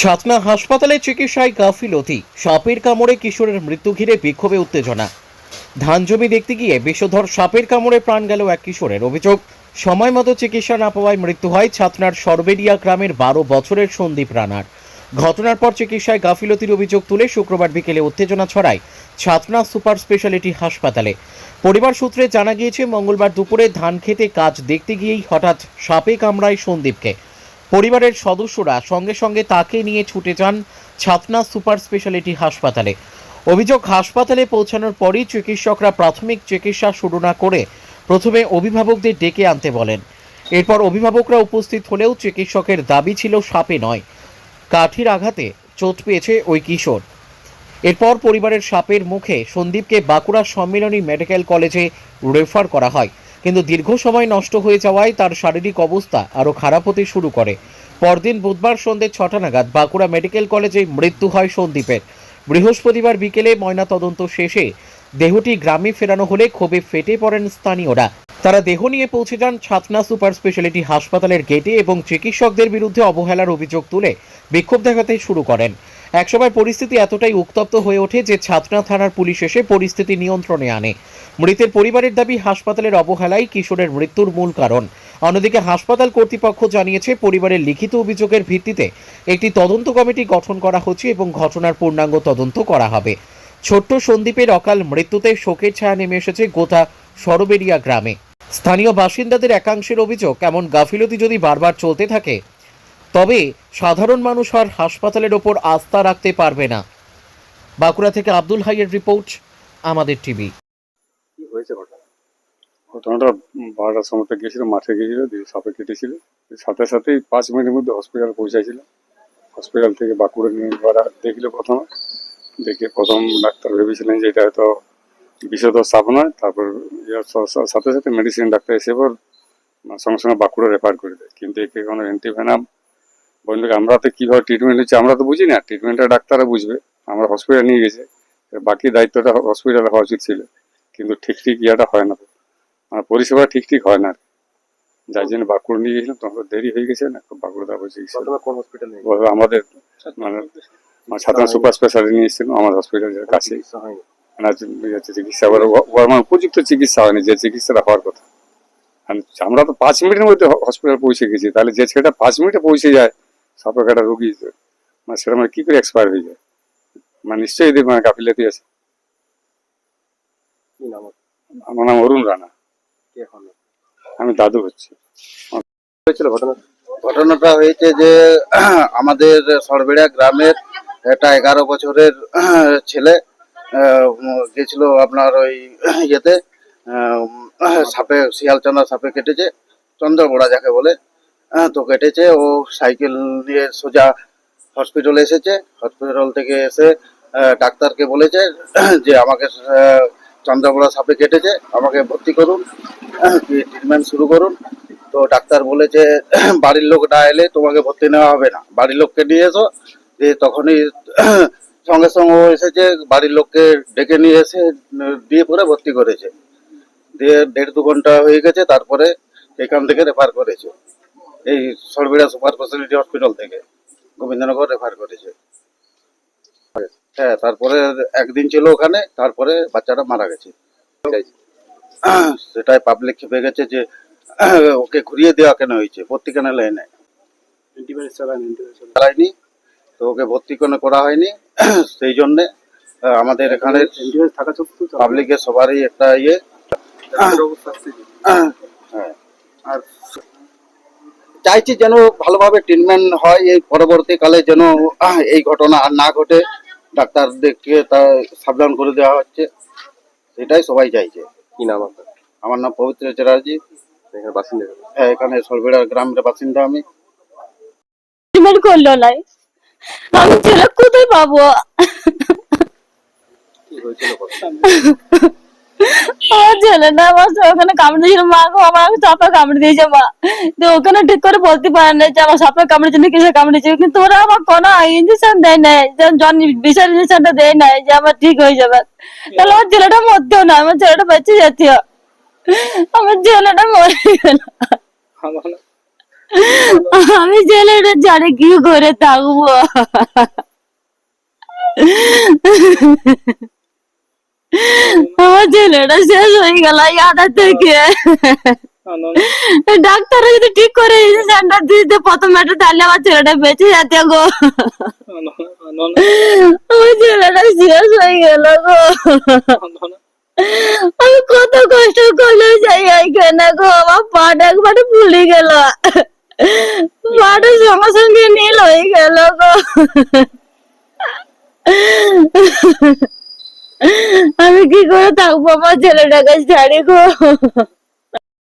ছাতনা হাসপাতালে চিকিৎসায় গাফিলতি সাপের কামড়ে কিশোরের মৃত্যু ঘিরে বিক্ষোভে উত্তেজনা। ধান জমি দেখতে গিয়ে বিষধর সাপের কামড়ে প্রাণ গেল এক কিশোরের অভিযোগ। সময় মতো চিকিৎসা না পাওয়ায় মৃত্যু হয় ছাতনার সরবেরিয়া গ্রামের বারো বছরের সন্দীপ রানার। ঘটনার পর চিকিৎসায় গাফিলতির অভিযোগ তুলে শুক্রবার বিকেলে উত্তেজনা ছড়ায় ছাতনা সুপার স্পেশালিটি হাসপাতালে। পরিবার সূত্রে জানা গিয়েছে, মঙ্গলবার দুপুরে ধান খেতে কাজ দেখতে গিয়েই হঠাৎ সাপে কামড়ায় সন্দীপকে। পরিবারের সদস্যরা সঙ্গে সঙ্গে তাকে নিয়ে ছুটে যান ছাতনা সুপার স্পেশালিটি হাসপাতালে। অভিযোগ, হাসপাতালে পৌঁছানোর পরই চিকিৎসকরা প্রাথমিক চিকিৎসা শুরু না করে প্রথমে অভিভাবকদের ডেকে আনতে বলেন। এরপর অভিভাবকরা উপস্থিত হলেও চিকিৎসকের দাবি ছিল সাপে নয়, কাঠির আঘাতে চোট পেয়েছে ওই কিশোর। এরপর পরিবারের সাপের মুখে সন্দীপকে Bankura Sammilani medical college refer করা হয়। কিন্তু দীর্ঘ সময় নষ্ট হয়ে যাওয়ায় তার শারীরিক অবস্থা আরও খারাপ হতে শুরু করে। পরদিন বুধবার সন্ধ্যে ছটা নাগাদ বাঁকুড়া মেডিকেল কলেজে মৃত্যু হয় সন্দীপের। বৃহস্পতিবার বিকেলে ময়নাতদন্ত শেষে দেহটি গ্রামে ফেরানো হলে ক্ষোভে ফেটে পড়েন স্থানীয়রা। তারা দেহ নিয়ে পৌঁছে যান ছাতনা সুপার স্পেশালিটি হাসপাতালের গেটে এবং চিকিৎসকদের বিরুদ্ধে অবহেলার অভিযোগ তুলে বিক্ষোভ দেখাতে শুরু করেন। একসময় পরিস্থিতি এতটাই উত্তপ্ত হয়ে ওঠে যে ছাতনা থানার পুলিশ এসে পরিস্থিতি নিয়ন্ত্রণে আনে। মৃতের পরিবারের দাবি, হাসপাতালের অবহেলাই কিশোরের মৃত্যুর মূল কারণ। অন্যদিকে হাসপাতাল কর্তৃপক্ষ জানিয়েছে, পরিবারের লিখিত অভিযোগের ভিত্তিতে একটি তদন্ত কমিটি গঠন করা হচ্ছে এবং ঘটনার পূর্ণাঙ্গ তদন্ত করা হবে। ছোট্ট সন্দীপের অকাল মৃত্যুতে শোকের ছায়া নেমে এসেছে গোটা সরবেরিয়া গ্রামে। স্থানীয় বাসিন্দাদের একাংশের অভিযোগ, এমন গাফিলতি যদি বারবার চলতে থাকে তবে সাধারণ মানুষ আর হাসপাতালের ওপর আস্থা রাখতে পারবে না। বাঁকুড়া থেকে আব্দুল হাইয়ের রিপোর্ট, আমাদের টিভি। ঘটনাটা বারোটার সময়তে গেছিল মাঠে গিয়েছিল, দিয়ে সাপে কেটেছিল। সাথে সাথেই পাঁচ মিনিটের মধ্যে হসপিটাল পৌঁছাইছিল। হসপিটাল থেকে বাঁকুড়া নিয়ে দেখল প্রথমে। দেখে প্রথম ডাক্তার ভেবেছিলেন যে এটা হয়তো বিষধর সাপ নয়। তারপর স- সাথে সাথে মেডিসিন ডাক্তার এসে পর, সঙ্গে সঙ্গে বাঁকুড়া রেফার করে দেয়। কিন্তু একে কোনো অ্যান্টিভেনাম বলল আমরা তো কীভাবে ট্রিটমেন্ট হচ্ছে আমরা তো বুঝি না ট্রিটমেন্টটা ডাক্তাররা বুঝবে। আমরা হসপিটাল নিয়ে গেছে। বাকি দায়িত্বটা হসপিটালে হওয়া উচিত ছিল। কিন্তু ঠিক ঠিক ইয়াটা হয় না মানে পরিষেবা ঠিক ঠিক হয় না। যার জন্য বাঁকুড়া নিয়ে গেছিলাম তখন তো দেরি হয়ে গেছে না বাঁকুড়া তারপর চিকিৎসা কোন হসপিটালে আমাদের মানে সাধারণ সুপার স্পেশালিটি নিয়ে এসেছিলাম আমার হসপিটালের কাছে চিকিৎসা মানে উপযুক্ত চিকিৎসা হয়নি যে চিকিৎসাটা হওয়ার কথা। আমরা তো পাঁচ মিনিটের মধ্যে হসপিটাল পৌঁছে গেছি। তাহলে যে ছেলেটা পাঁচ মিনিটে পৌঁছে যায় সাপের কাটা রোগী মানে সেটা মানে কি করে এক্সপায়ার হয়ে যায়? মানে নিশ্চয়ই এদের মানে গাফিলাতি আছে? আমার নাম অরুণ রানা। কি আমি দাদু হচ্ছি। হয়েছিল ঘটনা? ঘটনাটা হয়েছে যে আমাদের সরবেড়া গ্রামের একটা এগারো বছরের ছেলে গেছিল আপনার ওই ইয়েতে সাপে শিয়ালচন্দ্রা সাপে কেটেছে চন্দ্রগোড়া যাকে বলে। তো কেটেছে ও সাইকেল নিয়ে সোজা হসপিটালে এসেছে। হসপিটাল থেকে এসে ডাক্তারকে বলেছে যে আমাকে আহ, চন্দ্রগোড়া সাপে কেটেছে আমাকে ভর্তি করুন ট্রিটমেন্ট শুরু করুন। তো ডাক্তার বলেছে বাড়ির লোক না এলে তোমাকে ভর্তি নেওয়া হবে না। বাড়ির লোককে নিয়ে এসো দিয়ে তখনই সঙ্গে সঙ্গে ও এসেছে বাড়ির লোককে ডেকে নিয়ে এসে দিয়ে পরে ভর্তি করেছে। দিয়ে দেড় দু ঘণ্টা হয়ে গেছে তারপরে এখান থেকে রেফার করেছে। এই সরবিরা সুপার স্পেশালিটি হসপিটাল থেকে গোবিন্দনগর রেফার করেছে। হ্যাঁ তারপরে একদিন ছিল ওখানে, তারপরে বাচ্চাটা মারা গেছে। সেটাই পাবলিক খেপে গেছে যে, ওকে ঘুরিয়ে দেওয়া কেন হয়েছে? ভর্তি কেন অ্যান্টিবায়োটিক চালায়নি তো ওকে ভর্তি কেন করা হয়নি? সেই জন্যে, আমাদের এখানে পাবলিকের সবারই একটা ইয়ে? হ্যাঁ। আর চাইছি যেন ভালোভাবে ট্রিটমেন্ট হয় এই পরবর্তীকালে যেন এই ঘটনা আর না ঘটে। ডাক্তারদেরকে তা সাবধান করে দেওয়া হচ্ছে। সেটাই সবাই চাইছে। কি নাম আপনার? আমার নাম পবিত্র চ্যাটার্জি। এখানে বাসিন্দা? হ্যাঁ, এখানে সরবেড়া গ্রামের বাসিন্দা আমি। ট্রিটমেন্ট করল নাই আমি ছেলে কোথায় পাবো? ওখানে কামড়ে দিয়েছিল মা গো আমার সাপে কামড়ে দিয়েছে, মা। তো ওখানে ঠিক করে যে আমার সাপে কামড়েছে কিসে কামড়েছে কিন্তু আমার কোনো ইঞ্জেকশন দেয় নাই দেয় নাই, যে আমার ঠিক হয়ে যাবে। না, আমার বেঁচে যেত আমার আমি জানে কি করে থাকব। আমার ছেলেটা শেষ হয়ে গেল ইয়াদা থেকে। ডাক্তার যদি ঠিক করে ইঞ্জেকশনটা দিতে প্রথম একটা তাহলে আমার ছেলেটা বেঁচে যেতে গো। আমার ছেলেটা শেষ হয়ে গেল গো। আমি কত কষ্ট করলে যাই এইখানে গো আমার পাটা একবারে ফুলে গেল। পাটা সঙ্গে সঙ্গে নীল হয়ে গেল গো। আমি কি করে থাকব? আমার ছেলেটাকে ছাড়ি গো।